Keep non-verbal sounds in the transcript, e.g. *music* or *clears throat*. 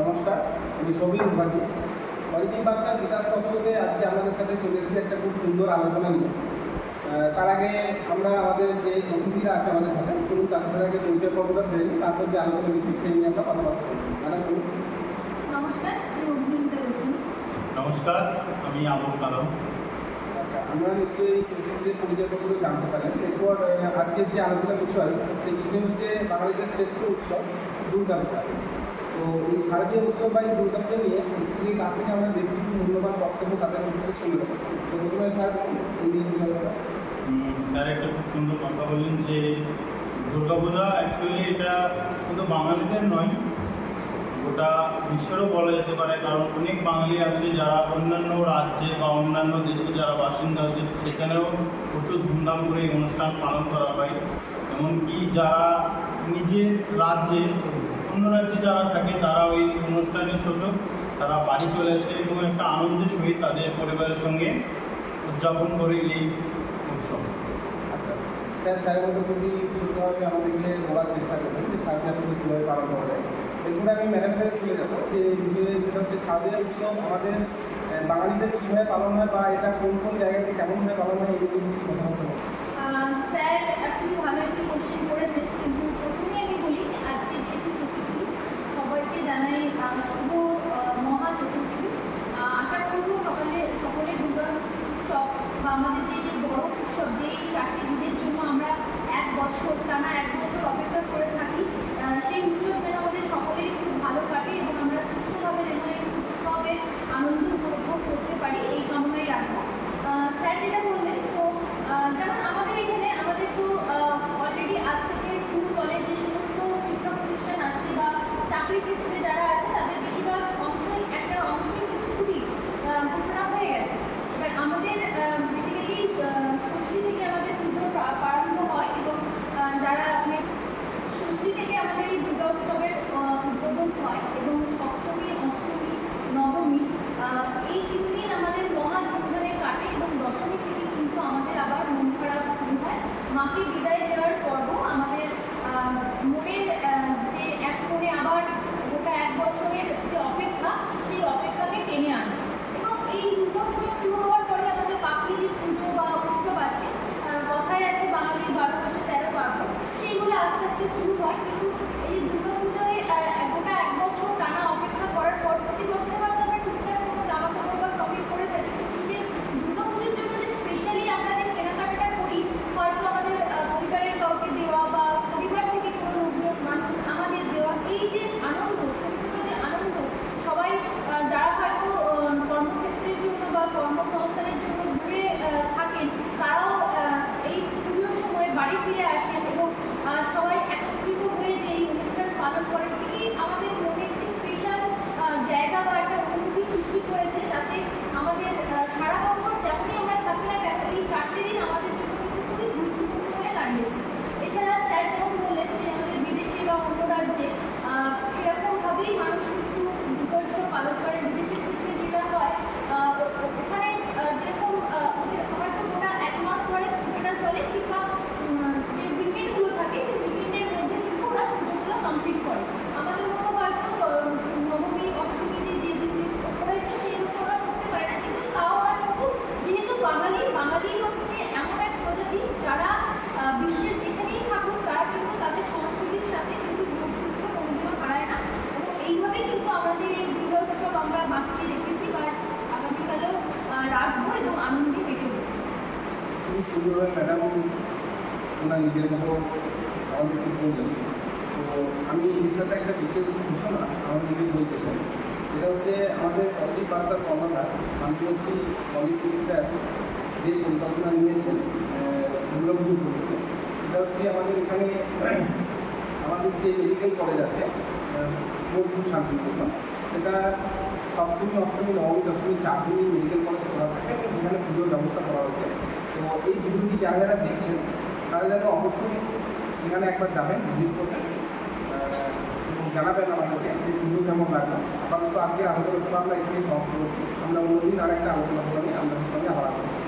নমস্কার আমি সবিন মুখার্জি। অরিজিন বাংলার বিকাশ টকশোতে আজকে আমাদের সাথে চলে এসেছে একটা খুব সুন্দর আলোচনা নিয়ে। তার আগে আমরা আমাদের যে অতিথিরা আছে আমাদের সাথে চলুন তার সাথে আগে পরিচয় পর্বটা সেরে নিই তারপর যে আলোচনা বিষয় সেই নিয়ে আমরা কথাবার্তা বলব। ম্যাডাম বলুন। নমস্কার আমি অভিনন্দিতা গোস্বামী নমস্কার আমি আবুল কালাম। আচ্ছা আমরা নিশ্চয়ই অতিথিদের পরিচয় পর্ব জানতে পারেন এরপর আজকের যে আলোচনা বিষয় সেই বিষয় হচ্ছে বাঙালিদের শ্রেষ্ঠ উৎসব দুর্গা পূজা তো এই শারদীয় উৎসব বা এই দুর্গা পুজো নিয়ে অতিথিদের কাছ থেকে আমরা বেশ কিছু মূল্যবান বক্তব্য তাদের মধ্যে শুনে তো প্রথমে স্যার, এই নিয়ে স্যার, একটা খুব সুন্দর কথা বললেন যে দুর্গাপূজা অ্যাকচুয়ালি এটা শুধু বাঙালিদের নয়, গোটা বিশ্বেরও বলা যেতে পারে, কারণ অনেক বাঙালি আছে যারা অন্যান্য রাজ্যে বা অন্যান্য দেশে যারা বাসিন্দা আছে সেখানেও প্রচুর ধুমধাম করে এই অনুষ্ঠান পালন করা হয়। এমনকি যারা নিজের রাজ্যে অন্য রাজ্যে যারা থাকে তারা ওই অনুষ্ঠানের সুযোগ তারা বাড়ি চলে আসে এবং একটা আনন্দের সহিত তাদের পরিবারের সঙ্গে উদযাপন করে এই উৎসব। আচ্ছা স্যার স্যারের মধ্যে যদি ছোটোভাবে আমাদেরকে বলার চেষ্টা করবেন যে পুজো কীভাবে পালন করা যায়। এরপরে আমি ম্যাডামের কাছে চলে যাব যে বিষয়ে সেটা হচ্ছে শারদীয়া উৎসব আমাদের বাঙালিদের কীভাবে পালন হয় বা এটা কোন কোন জায়গাতে কেমনভাবে পালন হয় এগুলো কথা বলতে স্যার খুবই ভালো একটি কোশ্চেন করেছেন কিন্তু প্রথমেই আমি বলি যে আজকে যেহেতু চতুর্থী সবাইকে জানাই শুভ মহা চতুর্থী। আশা করব সকালে, সকলে দুর্গা উৎসব বা আমাদের যে যে বড় উৎসব, যেই চারটি দিনের জন্য আমরা এক বছর, টানা এক বছর অপেক্ষা করে থাকি সেই উৎসব যেন আমাদের সকলেরই খুব ভালো কাটে এবং আমরা সুস্থভাবে যেন এই উৎসবের আনন্দ উপভোগ করতে পারি এই কামনাই রাখব আহ, স্যার যেটা বললেন তো আহ, যেমন আমাদের এখানে আমাদের তো অলরেডি আজ থেকে স্কুল কলেজ যে সমস্ত শিক্ষা প্রতিষ্ঠান আছে বা চাকরি ক্ষেত্রে যারা আছে, তাদের বেশিরভাগ অংশই একটা অংশই কিন্তু ছুটি ঘোষণা হয়ে গেছে। এবার আমাদের বেসিক্যালি ষষ্ঠী থেকে আমাদের পুজো প্রা- প্রারম্ভ হয় এবং যারা মে- ষষ্ঠী থেকে আমাদের এই দুর্গা উৎসবের উদ্বোধন হয় এবং সপ্তমী, অষ্টমী, নবমী এই তিন দিন আমাদের মহা ধুমধামে কাটে এবং দশমী থেকে কিন্তু আমাদের আবার মন খারাপ শুরু হয়। মাকে বিদায় খুবই সুন্দরভাবে ম্যাডাম ওনার নিজের মতো আমাদেরকে বললেন তো আমি এর সাথে একটা বিশেষ ঘোষণা আমাদেরকে বলতে চাই। সেটা হচ্ছে আমাদের অজিত বার্তার কর্মকার মাননীয় শ্রী অজিত স্যার যে পরিকল্পনা নিয়েছেন পুজো উপলক্ষে সেটা হচ্ছে আমাদের এখানে *clears throat* আমাদের যে মেডিকেল কলেজ আছে বোলপুর শান্তিনিকেতন সেটা সপ্তমী, অষ্টমী, নবমী, দশমী চার দিনই মেডিকেল কলেজ খোলা থাকে, সেখানে পুজোর ব্যবস্থা করা হচ্ছে। তো এই ভিডিওটি যারা যারা দেখছেন, তারা যেন অবশ্যই সেখানে একবার যাবেন, ভিজিট করবেন এবং জানাবেন আমাদেরকে যে পুজো কেমন লাগল আপাতত আজকে আলোচনা করতে আমরা এখানে সমাপ্ত করছি আমরা অন্যদিন আর একটা আলোচনা করে আপনাদের সঙ্গে আবার আলোচনা।